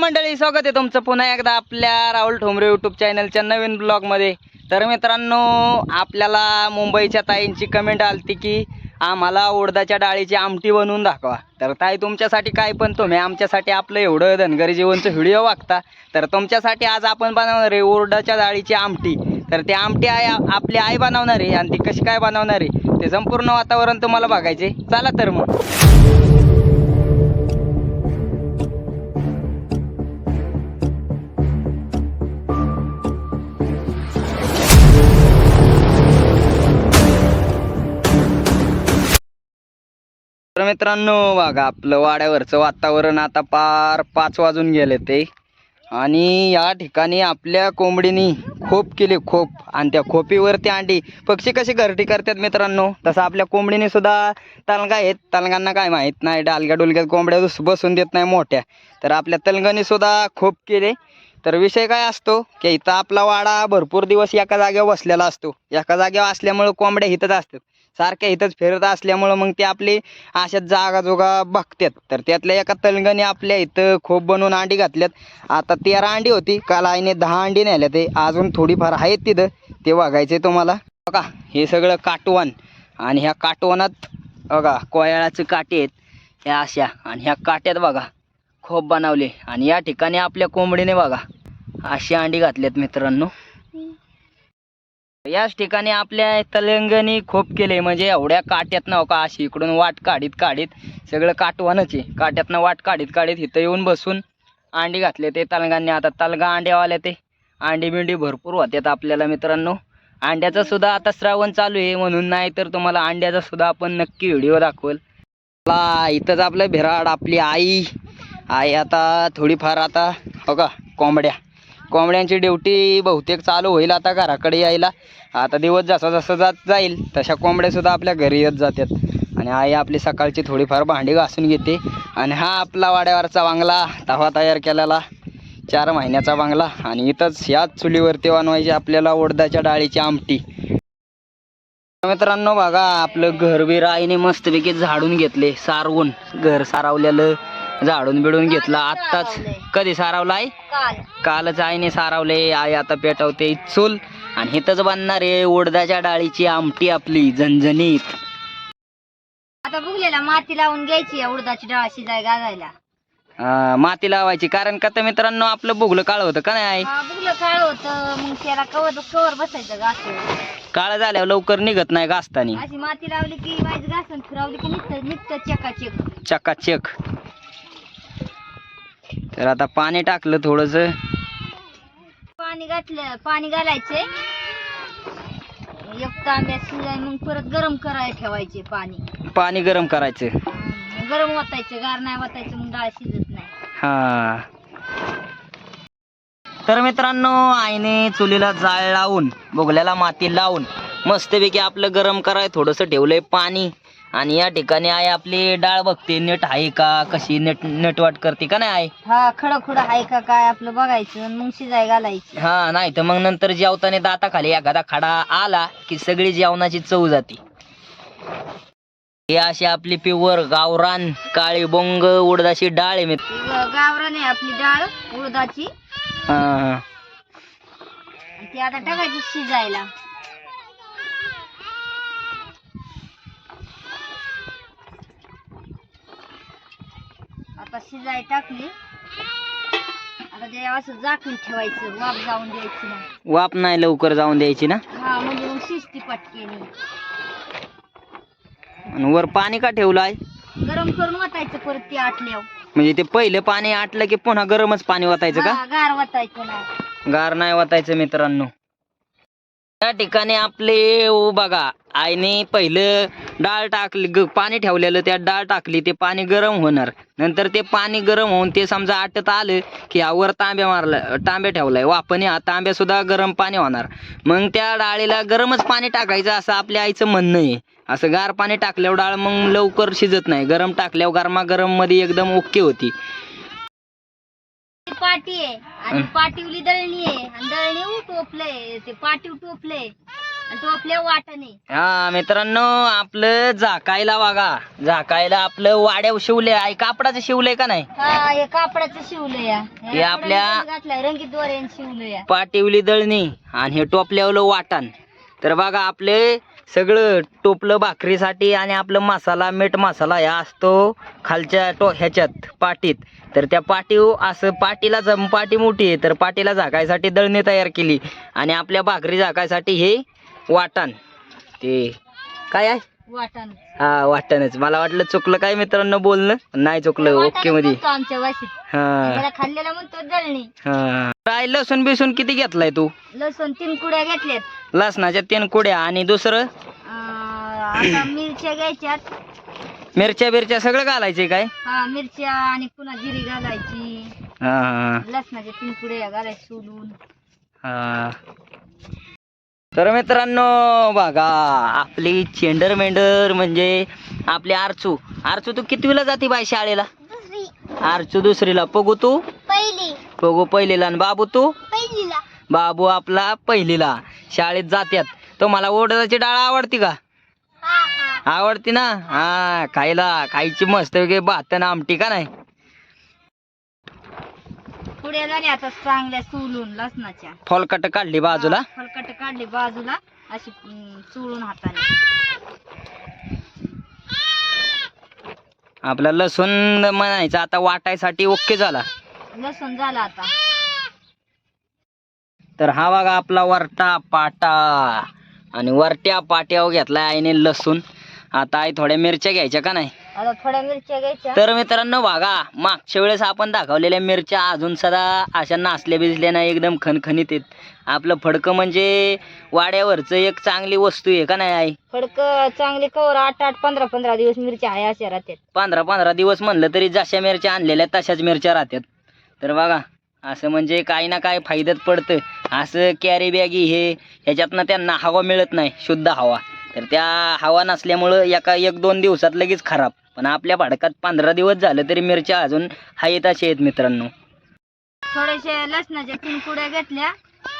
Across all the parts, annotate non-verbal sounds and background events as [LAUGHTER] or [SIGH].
मंडळी स्वागत आहे तुमचं पुन्हा एकदा आपल्या राहुल ठोंबरे यूट्यूब चॅनलच्या नवीन ब्लॉगमध्ये तर मित्रांनो आपल्याला मुंबईच्या ताईंची कमेंट आलती की आम्हाला उडदाच्या डाळीची आमटी बनवून दाखवा. तर ताई तुमच्यासाठी काय पण तुम्ही आमच्यासाठी आपलं एवढं धनगरी जीवनचं व्हिडिओ वागता. तर तुमच्यासाठी आज आपण बनवणार आहे उडदाच्या डाळीची आमटी. तर ती आमटी आई आपली आई बनवणार आहे आणि ती कशी काय बनवणार आहे ते संपूर्ण वातावरण तुम्हाला बघायचे चला तर मग. मित्रांनो बघा आपलं वाड्यावरचं वातावरण आता पार पाच वाजून गेले ते. आणि या ठिकाणी आपल्या कोंबडीनी खोप केली खोप. आणि त्या खोपीवरती अंडी. पक्षी कशी घरटी करतात मित्रांनो? तसं आपल्या कोंबडीने सुद्धा तलगा आहेत. तलगांना काय माहीत नाही. डालग्या डुलग्यात कोंबड्या दुस- बसून देत नाही मोठ्या. तर आपल्या तलगाने सुद्धा खोप केले. तर विषय काय असतो की इथं आपला वाडा भरपूर दिवस एका जागेवर बसलेला असतो. एका जागेवर असल्यामुळं कोंबड्या इथंच असतात. सारख्या इथंच फिरत असल्यामुळं मग ते आपली अशाच जागाजोगा बघतात. तर त्यातल्या एका तलंगाने आपल्या इथं खोप बनवून अंडी घातल्यात. आता तेरा अंडी होती. काल आईने दहा अंडी नेल्या ते. अजून थोडीफार आहेत तिथं. ते बघायचे तुम्हाला. बघा हे सगळं काटवण. आणि ह्या काटवणात बघा कोयाळाचे काटे आहेत. ह्या अशा. आणि ह्या काट्यात बघा खोप बनवले. आणि या ठिकाणी आपल्या कोंबडीने बघा अशी अंडी घातल्यात मित्रांनो. याच ठिकाणी आपल्या तलंगणी खोप केले म्हणजे एवढ्या काट्यात नाव का अशी इकडून वाट काढीत काढीत सगळं काटवानच आहे. काट्यातनं वाट काढीत काढीत इथं येऊन बसून अंडी घातले ते तलंगांनी. आता तलगा अंड्यावाले ते अंडी बिंडी भरपूर होत्यात आपल्याला मित्रांनो. अंड्याचा सुद्धा आता श्रावण चालू आहे म्हणून नाही तर तुम्हाला अंड्याचा सुद्धा आपण नक्की व्हिडिओ दाखवल. मला इथंच आपलं भिराड आपली आई. आई आता थोडीफार आता हो का कोंबड्या. कोंबड्यांची ड्युटी बहुतेक चालू होईल आता घराकडे यायला. आता दिवस जसा जसा जात जाईल तशा कोंबड्या सुद्धा आपल्या घरी येत जातात. आणि आई आपली सकाळची थोडीफार भांडी घासून घेते. आणि हा आपला वाड्यावरचा बांगला तवा तयार केलेला. चार महिन्याचा बांगला. आणि इथंच ह्याच चुलीवरती बनवायची आपल्याला ओडदाच्या डाळीची आमटी. मित्रांनो बघा आपलं घर बिर आईने मस्तपैकी झाडून घेतले सारवून. घर सारवलेलं. झाडून बिडून घेतलं. आत्ताच कधी सारावलाय? काल. कालच आईने सारावले. आई आता पेटवते चूल आणि इथंच बांधणार आहे उडदाच्या डाळीची आमटी आपली झणझणीत. आता बुगलेला माती लावून घ्यायची उडदाची डाळ शिजाय गाजायला. अं, माती लावायची. कारण का तर मित्रांनो आपलं बुगलं काळ होतं का नाही? बुगलं काळ होतं. मग त्याला कवर कवर बसायचं काळ झाल्यावर लवकर निघत नाही घासतानी. अशी माती लावली की वाईज घासून फिरवली की निघतं निघतं चकाचक. चकाचक. तर आता पाणी टाकलं थोडस. पाणी घातलं पाणी घालायचे. एक तांब्या शिजाय मग परत गरम करायला ठेवायचे पाणी. पाणी गरम करायचं. गरम वाटायचं गार नाही वाटायचं मग डाळ शिजत नाही. हा. तर मित्रांनो आईने चुलीला जाळ लावून बुगल्याला माती लावून मस्तपैकी आपलं गरम कराय थोडंसं ठेवलंय पाणी. आणि या ठिकाणी आई आपली डाळ बघते नीट आहे का कशी नीट नटवाट करते का नाही आई? हा खडं खुडं आहे का काय आपलं बघायचं आणि मग शिजाय घालायची. हा नाही तर मग नंतर जेवताना दाताखाली एखादा खडा आला की सगळी जेवणाची चव जाते. हे अशी आपली प्युअर गावरान काळी बोंग उडदाची डाळ आहे मित्र गावरान आहे आपली डाळ उडदाची. हा हा. ती आता टाकायची शिजायला. आता शिजाय टाकली. आता ते असं झाकून ठेवायचं वाफ जाऊन द्यायची नाही वाप नाही लवकर जाऊन द्यायची ना? हा म्हणजे मग शिजती पटकेनी. आणि वर पाणी का ठेवलं आहे गरम करून वाटायचं परत ती आटल्यावर. म्हणजे ते पहिलं पाणी आटलं की पुन्हा गरमच पाणी वाटायचं का? हा, गार वाटायचं नाही गार नाही वाटायचं मित्रांनो. त्या ठिकाणी आपले ओ बघा आईने पहिलं डाळ टाकली ग- पाणी ठेवलेलं त्यात डाळ टाकली ते पाणी गरम होणार. नंतर ते पाणी गरम होऊन ते समजा आटत आलं की यावर तांब्या मारला तांब्या ठेवलाय. वापने हा तांब्या सुद्धा गरम पाणी होणार. मग त्या डाळीला गरमच पाणी टाकायचं असं आपल्या आईचं म्हणणं आहे. असं गार पाणी टाकल्यावर डाळ मग लवकर शिजत नाही. गरम टाकल्यावर गरमा गरममध्ये एकदम ओके होती. ती पाटी आहे. आणि पाटीवली दळणी आहे. आणि दळणी टोपले ते पाटीव टोपले आणि वाटाने हा मित्रांनो आपलं झाकायला बघा झाकायला आपलं वाड्याव शिवले आहे. कापडाचं शिवलंय का नाही? हा हे कापडाचं शिवलं या. हे आपल्या- घातलाय. रंगीत दोऱ्याने शिवलं या. पाटिवली दळणी आणि हे टोपल्यावलं वाटण. तर बघा आपले सगळं टोपलं भाकरीसाठी आणि आपलं मसाला मीठ मसाला ह्या असतो खालच्या टो ह्याच्यात पाटीत. तर त्या पाटीव हो, असं पाटीला जम पाटी मोठी आहे तर पाटीला झाकायसाठी दळणी तयार केली. आणि आपल्या भाकरी झाकायसाठी हे वाटण. ते काय आहे? हा वाटणच. मला वाटलं चुकलं काय मित्रांनो बोलणं नाही चुकलं ओके मध्ये. खाल्लेला म्हणतो काय लसूण बिसून किती घेतलाय तू? लसूण तीन कुड्या घेतल्यात. लसणाच्या तीन कुड्या. आणि दुसरं? मिरच्या घ्यायच्यात. मिरच्या बिरच्या सगळं घालायचे काय? हा मिरच्या आणि पुन्हा जिरी घालायची. लसणाच्या तीन कुड्या घालायच्या सोडून हा. तर मित्रांनो बघा आपली चेंडर मेंढर म्हणजे आपली आरचू. आरचू तू कितवीला जाते बाय शाळेला? आरचू दुसरीला. पगू तू? पहिली. पगू पहिलीला. आणि बाबू तू? बाबू आपला पहिलीला. शाळेत जात्यात. तुम्हाला ओढाची डाळ आवडती का? आवडती ना? हा खायला. खायची मस्त भात आमटी का नाही? पुड्या झाल्या आता चांगल्या सोलून लसणाच्या. फॉलकट काढली बाजूला? फलकट काढले बाजूला अशी अं, चोळून हाताने. आपला लसूण म्हणायचं आता वाटायसाठी ओके झाला. लसूण झाला आता. तर हा बघा आपला वरटा पाटा. आणि वरट्या पाट्यावर घेतलाय आईने लसूण. आता आई थोड्या मिरच्या घ्यायच्या का नाही? आता थोड्या मिरच्या घ्यायच्या. तर मित्रांनो बघा मागच्या वेळेस आपण दाखवलेल्या मिरच्या अजून सदा अशा नासल्या बिजल्या नाही एकदम खणखणीत आहेत. आपलं फडकं म्हणजे वाड्यावरचं एक चांगली वस्तू आहे का नाही आई? फडक चांगली कवर आठ आठ पंधरा पंधरा दिवस मिरच्या आहे अशा राहतात. पंधरा पंधरा दिवस म्हणलं तरी जशा मिरच्या आणलेल्या तशाच मिरच्या राहतात. तर बघा असं म्हणजे काही ना काय फायद्यात पडतं. असं कॅरी बॅगी हे ह्याच्यातनं त्यांना हवा मिळत नाही शुद्ध हवा. तर त्या हवा नसल्यामुळं एका एक दोन दिवसात लगेच खराब. पण आपल्या भाडकात पंधरा दिवस झालं तरी मिरच्या अजून आहेत असे आहेत मित्रांनो. थोड्याशा लसणाच्या तीन कुड्या घेतल्या.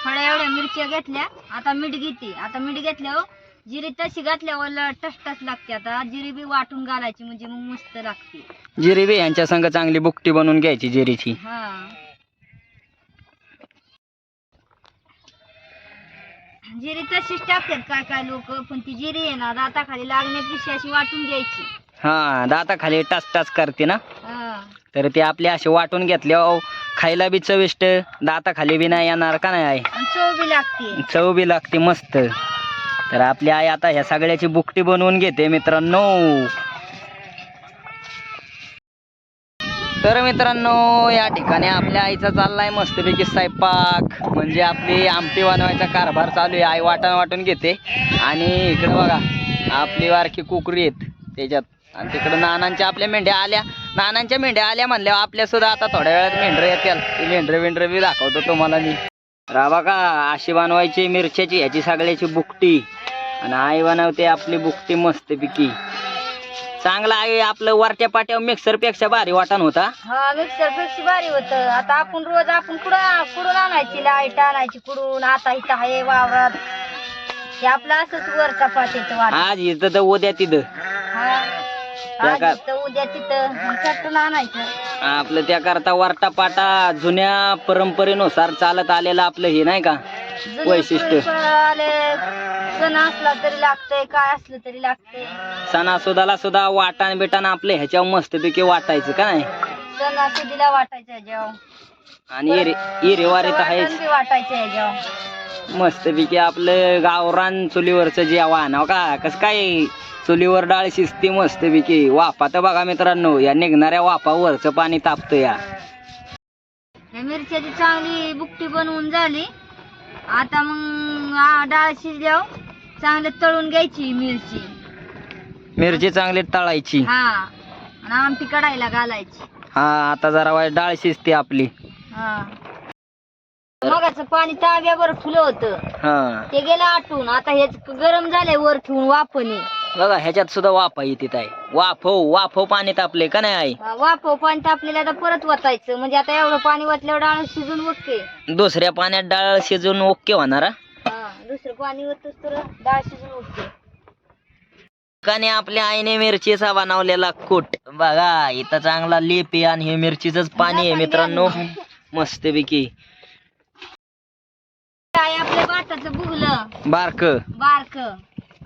थोड्या एवढ्या मिरच्या घेतल्या. आता मीठ घेते. आता मीठ घेतल्यावर जिरी तशी घातल्यावर टसटस लागते आता. जिरी बी वाटून घालायची म्हणजे मग मस्त लागते. जिरी बी यांच्या संग चांगली बुकटी बनवून घ्यायची जिरीची. हा. जिरी तशीच टाकतात काय काय लोक पण ती जिरी आहे ना दाताखाली लागण्यापेक्षा अशी वाटून घ्यायची. हा दाताखाली टाच टाच करते ना? हा. तर ते आपले असे वाटून घेतल्यावर खायला बी चविष्ट दाताखाली बी नाही येणार का नाही आणि चव बी लागते. चव बी लागते मस्त. तर आपली आई आता ह्या सगळ्याची बुकटी बनवून घेते मित्रांनो. तर मित्रांनो या ठिकाणी आपल्या आईचा चाललाय मस्तपैकी स्वयंपाक. म्हणजे आपली आमटी बनवायचा कारभार चालू आहे. आई वाटण वाटून घेते. आणि इकडं बघा आपली वारखी कुकरी आहेत त्याच्यात. आणि तिकडं नानांच्या आपल्या मेंढ्या आल्या. नानांच्या मेंढ्या आल्या म्हणल्यावर आपल्या सुद्धा आता थोड्या वेळात मेंढरं येतील. ते मेंढरं वेंढरं बी दाखवतो तुम्हाला मी. राबा का अशी बनवायची मिरच्याची ह्याची सगळ्याची बुकटी. आणि आई बनवते आपली बुकटी मस्तपैकी. चांगला आई आपलं वरट्या पाट्यावर मिक्सरपेक्षा भारी वाटण होता हा. मिक्सरपेक्षा भारी होत. आता आपण रोज आपण कुठं कुडून आणायची लाइट आणायची कुडून आता इथं आहे वावरात. हे आपलं असंच वर चपातीचं वाट आज इथं तर उद्या तिथं. हा. त्या आज का- इथं उद्या तिथं. मग चटून आणायचं. आपलं त्याकरता वरटा पाटा जुन्या परंपरेनुसार चालत आलेलं आपलं हे नाही का? जुनी वैशिष्ट्य. परंपरा आले सण असला तरी लागतंय काय असलं तरी लागतंय. सणासुदाला सुद्धा वाटाण बिटाण आपलं ह्याच्यावर मस्तपैकी वाटायचं का नाही? सणासुदीला वाटायचं ह्याच्यावर. आणि इरे इरेवारी तर आहेच. वाटण बी वाटायचं ह्याच्यावर. मस्तपैकी आपलं गावरान चुलीवरचं जेवण हो का? कसं काय? चुलीवर डाळ शिजते मस्तपैकी. वाफा तर बघा मित्रांनो या निघणाऱ्या वाफावरचं पाणी तापतं या. मिरच्याची चांगली बुकटी बनवून झाली. आता मग आ- डाळ शिजल्यावर चांगले तळून घ्यायची मिरची. मिरची चांगली तळायची. हा. आणि आमटी कढायला घालायची. हा आता जरा वाय डाळ शिजते आपली. हा. मगाचं पाणी तांब्यावर फुलं होतं. हा. ते गेलं आटून. आता हेच गरम झालंय वर ठेवून वाफने बघा ह्याच्यात सुद्धा वाफा येते ताई. वाफव वाफव पाणी तापले का नाही आई? वाफव पाणी तापलेलं आता परत वतायचं. म्हणजे आता एवढं पाणी वतल्यावर डाळ शिजून ओके. दुसऱ्या पाण्यात डाळ शिजून ओके होणार हा? दुसरं पाणी होतच तर डाळ शिजून उठते आपल्या आईने मिरचीचा बनवलेला कूट. बघा इथं चांगला लेप आहे आणि हे मिरचीच पाणी आहे मित्रांनो. मस्तपैकी. काय आपल्या भाताचं बुगलं? बारक. बारक.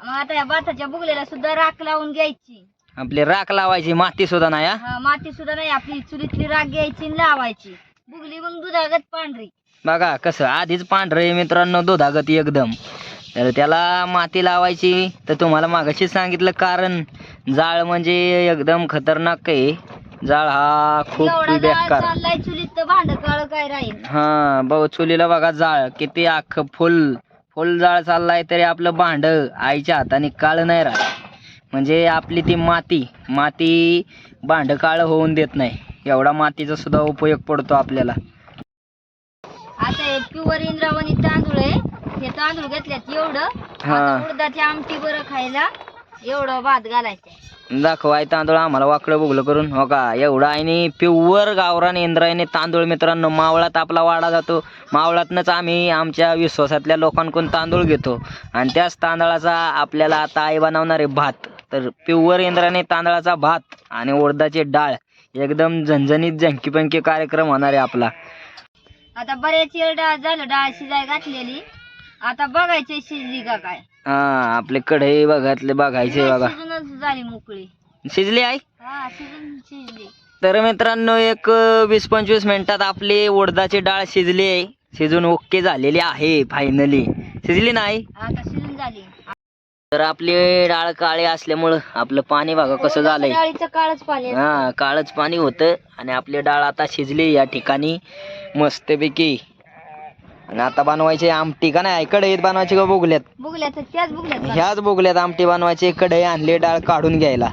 आता या भाताच्या बुगल्याला सुद्धा राख लावून घ्यायची. आपली राख लावायची माती सुद्धा नाही हा? हा, माती सुद्धा नाही आपली चुलीतली राख घ्यायची आणि लावायची. बुगली मग दुधागत पांढरी. बघा कसं आधीच पांढरं आहे मित्रांनो दुधागत एकदम. तर त्याला माती लावायची. तर तुम्हाला मागाशीच सांगितलं कारण जाळ म्हणजे एकदम खतरनाक आहे. जाळ हा खूप बेकार. हा भाऊ चुलीला बघा जाळ किती अख्खं फुल फुल जाळ चाललाय तरी आपलं भांड आईच्या हाताने काळ नाही राहत. म्हणजे आपली ती माती माती भांड काळ होऊन देत नाही. एवढा मातीचा सुद्धा उपयोग पडतो आपल्याला. आता हे प्युअर इंद्रावणी तांदूळ आहे. हे तांदूळ घेतल्यात एवढं. हा. आता उडदाची आमटी बरं खायला एवढं भात घालायचं दाखवाय तांदूळ आम्हाला वाकडं बघलं करून. हो का? एवढा आणि प्युअर गावरान इंद्रायणी तांदूळ मित्रांनो. मावळात आपला वाडा जातो. मावळातनंच आम्ही आमच्या विश्वासातल्या लोकांकडून तांदूळ घेतो. आणि त्याच तांदळाचा आपल्याला आता आई बनवणार आहे भात. तर प्युअर इंद्रायणी तांदळाचा भात आणि उडदाची डाळ. एकदम झणझणीत झंकी पंकी कार्यक्रम होणार आहे आपला. आता वेळ डाळ झालं डाळ शिजाय घातलेली. आता बघायचे शिजली का काय. हा आपले कढई बघातले बघायचे बघा. शिजूनच झाली मोकळी. शिजली आई? हा शिजून शिजली. तर मित्रांनो एक वीस पंचवीस मिनिटात आपली उडदाची डाळ शिजली आहे. शिजून ओके झालेली आहे फायनली शिजली नाही आता शिजून झाली. तर आपली डाळ काळी असल्यामुळं आपलं पाणी बघा कसं झालंय. डाळीचं काळच पाणी. हा काळच पाणी होतं आणि आपली डाळ आता शिजली या ठिकाणी मस्तपैकी. आणि आता बनवायची आमटी का नाही कढईत बनवायची का बोगल्यात? बुगल्यात त्याच बुगल्यात घाल. ह्याच बोगल्यात आमटी बनवायची कढई आणली डाळ काढून घ्यायला.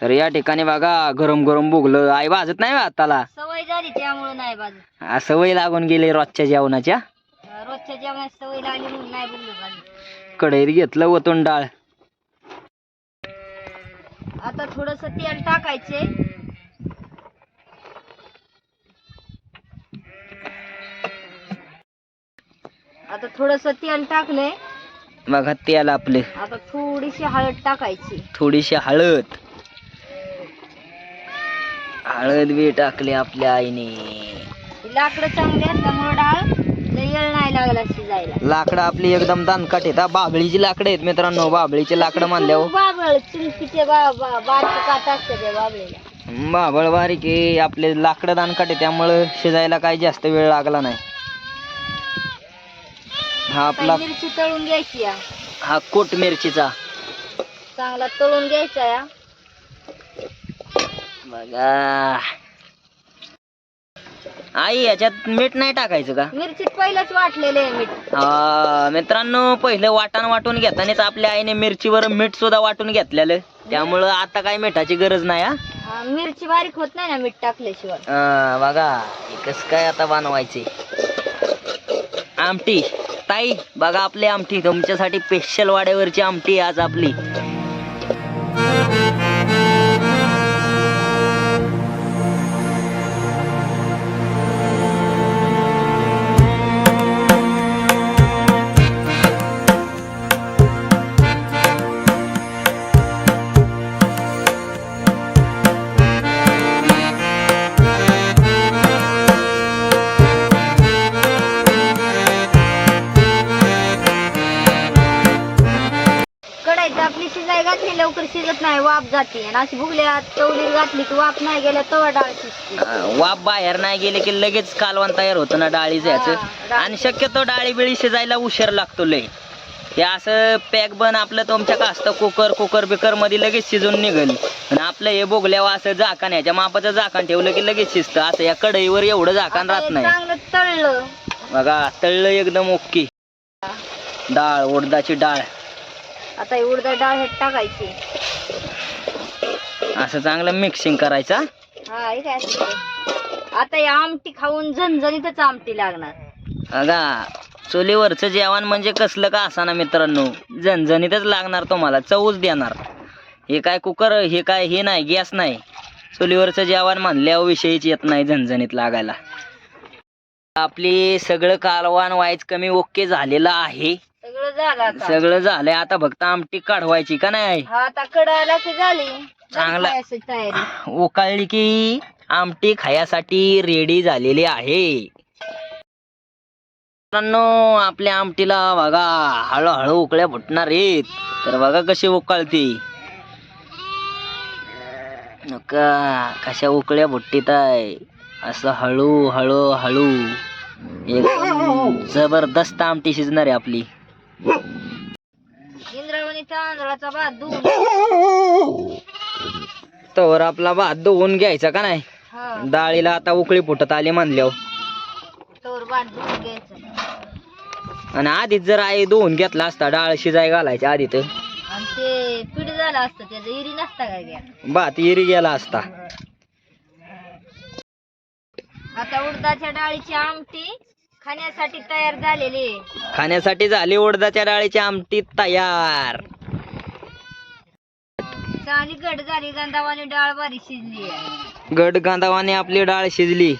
तर या ठिकाणी बघा गरम गरम बोगलं. आई भाजत नाही हाताला सवय झाली त्यामुळे नाही सवय लागून गेली रोजच्या जेवणाच्या. रोजच्या जेवणात सवय लागली म्हणून नाही बुगलं कढईत घेतलं ओतून डाळ. आता थोडस तेल टाकायचे. आता थोडस तेल टाकलंय. बघा तेल आपले. आता थोडीशी हळद टाकायची. थोडीशी हळद. हळद बी टाकली आपल्या आईने. लाकडं चांगली असल्यामुळे डाळ लय येळ नाही लागला शिजायला लाकडं आपली एकदम दानकाट आहेत हा. बाभळीची लाकडं आहेत मित्रांनो बाभळीची लाकडं मानल्यावर. बाबळ चिंकीचे बा बा- बारके काट असते त्या बाबळीला. बाभळ बारीक आहे आपले लाकडं दानकाट आहे त्यामुळं शिजायला काही जास्त वेळ लागला नाही. हा आपला मिरची तळून घ्यायची या. हा कोट मिरचीचा. चांगला तळून घ्यायचा या. बघा. आई याच्यात मीठ नाही टाकायचं का? मिरचीत पहिलंच वाटलेले आहे मीठ. हा, मित्रांनो पहिलं वाटण वाटून घेतानाच आपल्या आईने मिरचीवर मीठ सुद्धा वाटून घेतलेलं. त्यामुळं आता काय मिठाची गरज नाही हा? हा, मिरची बारीक होत नाही ना मीठ टाकल्याशिवाय. बघा कसं काय आता बनवायचे. आमटी. ताई बघा आपली आमटी. तुमच्यासाठी स्पेशल वाड्यावरची आमटी आज आपली. जाते आणि अशी भुगल्या घातली की वाफ नाही गेल्या तवा डाळ शिजते. हा, वाफ बाहेर नाही गेले की लगेच कालवण तयार होतं ना डाळीचं हा, याचं डाळ. आणि शक्यतो डाळी बिळी शिजायला उशीर लागतो लय. हे असं पॅक बन आपलं तुमच्या का असतं कुकर कुकर बिकरमध्ये लगेच शिजून निघल आणि आपलं हे बोगल्यावर असं झाकण ह्याच्या मापाचं झाकण ठेवलं की लगेच शिजतं. असं या कढईवर एवढं झाकण आता राहत हे नाही. चांगलं तळलं. बघा तळलं एकदम ओके. डाळ उडदाची डाळ. आता ही उडदा डाळ ह्यात टाकायची. असं चांगलं मिक्सिंग करायचं हा? हे काय असतं ते. आता ही आमटी खाऊन झणझणीतच आमटी लागणार. बघा चुलीवरचं जेवण म्हणजे कसलं का असा ना मित्रांनो? झणझणीतच लागणार तुम्हाला चवच देणार. हे काय कुकर हे काय हे नाही गॅस नाही. चुलीवरचं जेवण म्हणल्यावर विषयीच येत नाही झणझणीत लागायला. आपली सगळं कालवान वायच कमी ओके झालेलं आहे. सगळं झालं आता. सगळं झालंय आता फक्त आमटी काढवायची का नाही? हा आता कडायला की झाली. चांगला. खायची तयारी. [LAUGHS] उकाळली की आमटी खायासाठी रेडी झालेली आहे. मित्रांनो आपल्या आमटीला बघा हळूहळू उकळ्या फुटणार आहेत. तर बघा कशी उकळती. नका कशा उकळ्या फुटतीत आहे. असं हळू हळू. हळू एकदम जबरदस्त आमटी शिजणार आहे आपली. इंद्रावणी तांदळाचा भात धुवून [LAUGHS] तर आपला भात धुवून घ्यायचा का नाही? हा. डाळीला आता उकळी फुटत आली म्हणल्यावर. तोर भात धुवून घ्यायचं. आणि आधीच जर आई धुवून घेतला असता डाळ शिजाय घालायच्या आधी तर. आणि ते पीठ झालं असतं त्याचं इरी नसता काय घ्या? भात इरी गेला असता. आता उडदाच्या डाळीची आमटी खाण्यासाठी तयार झालेली आहे. खाण्यासाठी झाली उडदाच्या डाळीची आमटी तयार. झाली डाळ बारी शिजली. गड गांधावाने आपली डाळ शिजली.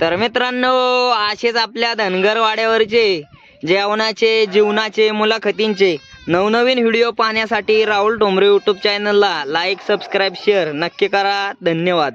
तर मित्रांनो असेच आपल्या धनगर वाड्यावरचे जेवणाचे जीवनाचे मुलाखतींचे नवनवीन व्हिडिओ पाहण्यासाठी राहुल डोंबरे यूट्यूब चॅनलला लाईक सबस्क्राईब शेअर नक्की करा. धन्यवाद.